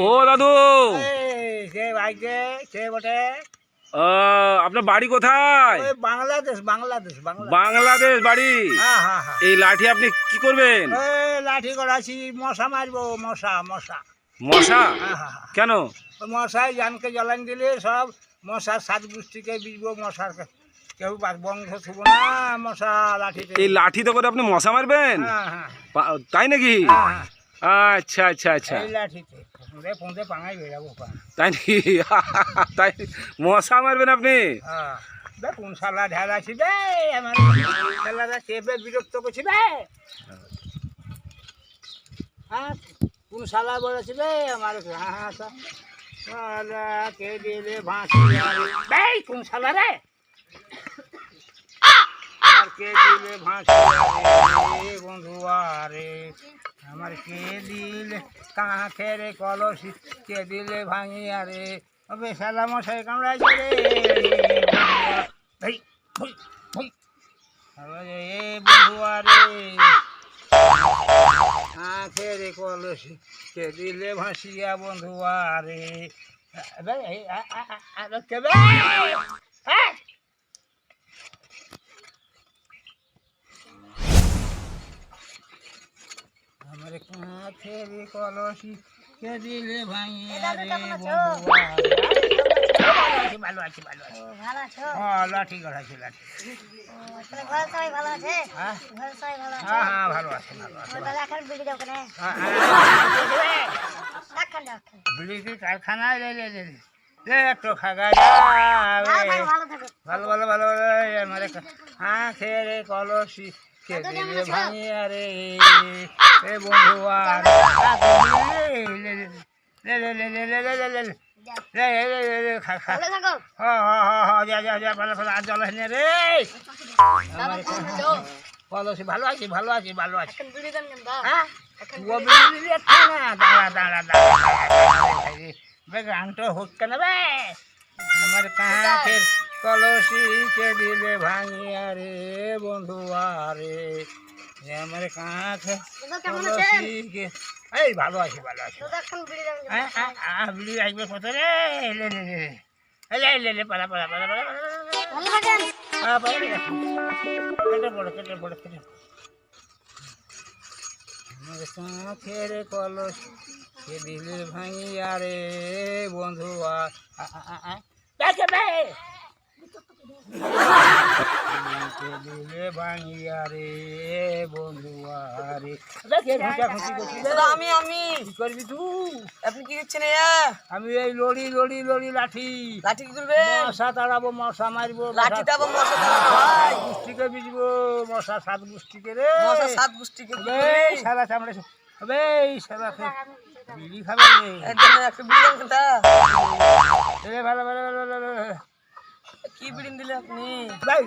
ও দাদু! আপনার বাড়ি কোথায়? বাংলাদেশ বাংলাদেশ বাংলাদেশ। বাড়ি? হ্যাঁ হ্যাঁ হ্যাঁ। এই লাঠি আপনি কি করবেন? লাঠি করাছি মশা মারবো মশা মশা। মশা? কেন? মশাই জানকে জ্বালান দিলে সব মশার সাত গোষ্ঠীকে বিজবো মশার কেউ বন্ধ ছিল না মশা লাঠিতে। এই লাঠিতে করে আপনি মশা মারবেন? হ্যাঁ, হ্যাঁ। তাই নাকি? হ্যাঁ, আচ্ছা আচ্ছা আচ্ছা। তাই নাকি? তাই মশা মারবেন আপনি? কোন শালা ঢেলা ছিল বিরক্ত হ্যাঁ আমার কে দিলে রে? কে দিলে ভাসিয়ে বন্ধুয়ারে আমার কে দিলে কাঁখে রে কলসি কে দিলে ভাঙিয়া রে তবে সালা মশাই কামড়াই রে বন্ধুয়ারে কাঁখে রে কলসি কে দিলে ভাসিয়া বন্ধুয়ারে কেবে কাঁচের কলসি কে দিলে ভাঙিয়া রে ভালো আছি ভালো আছি ভালো আছো। হ্যাঁ লাঠি গড়াছি লাঠি। ও, সবাই ভালো আছে? হ্যাঁ। ঘরে সবাই ভালো আছে? হ্যাঁ হ্যাঁ ভালো আছে ভালো আছে তাহলে এখন বিড়ি দাও কেন। হ্যাঁ, হ্যাঁ। রাখান রাখান বিড়ি কি কারখানায়? রে রে রে রে। রে একটু খাগা ভালো ভালো ভালো আমার আখের কলসি খেতে ভাঙিয়া রে এ বন্ধু আর কলসি ভালো আছি ভালো আছি ভালো আছি দাঁড়া দাঁড়া দাঁড়া বে গানটা হোক কেন বে আমার কাঁচের কলসি কে দিলে ভাঙিয়া রে বন্ধু আরে আমার কাঁচ দাদা কেমন আছেন কলসি কে এই ভালো আছি ভালো আছি বিড়ি আসবে কত রে লে লে লে লে লে লে লে পালা পালা পালা পালা পালা ভালো থাকেন হ্যাঁ পালা কেটে শখের কলস সে দিলে ভাঙিয়া রে বন্ধু আ আমি আমি। কি করবি তুই আপনি কি করছেন আমি এই লড়ি লড়ি লড়ি লাঠি। লাঠি কি করবেন মশা তাড়াবো মশা মারবো লাঠিটা আবার মশা ভাই। গুষ্টিকে বিজবো মশা সাত গুষ্টিকে রে। মশা সাত গোষ্ঠীকে কি হবে করবে? সাদা চামড়া হবে সাদা বিড়ি খাবে। একটা বিড়ি ভালো ভালো ভালো ভালো ভালো। কি বিড়ি দিলে আপনি ভাই,